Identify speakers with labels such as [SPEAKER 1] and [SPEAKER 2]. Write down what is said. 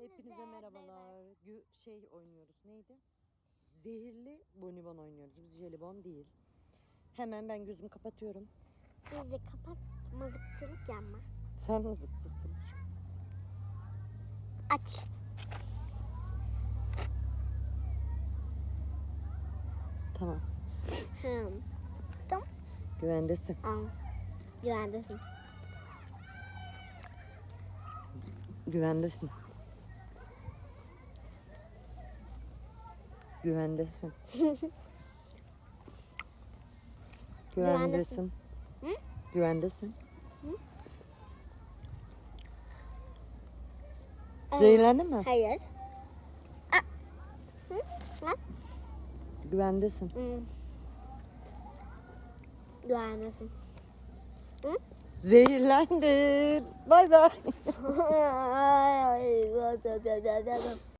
[SPEAKER 1] Hepinize merhabalar. Gü şey oynuyoruz. Neydi? Zehirli bonibon oynuyoruz. Biz jelibon değil. Hemen ben gözümü kapatıyorum.
[SPEAKER 2] Bizi kapat. Mızıkçılık yapma.
[SPEAKER 1] Sen mızıkçısın.
[SPEAKER 2] Aç.
[SPEAKER 1] Tamam.
[SPEAKER 2] Hım.
[SPEAKER 1] Güvendesin.
[SPEAKER 2] Al. Güvendesin.
[SPEAKER 1] Güvendesin. Güvendesin. Güvendesin.
[SPEAKER 2] Hı?
[SPEAKER 1] Güvendesin.
[SPEAKER 2] Ee,
[SPEAKER 1] Zehirlendin mi?
[SPEAKER 2] Hayır. Aa. Hı?
[SPEAKER 1] Güvendesin.
[SPEAKER 2] Güvendesin.
[SPEAKER 1] Zehirlendin. Bay bay.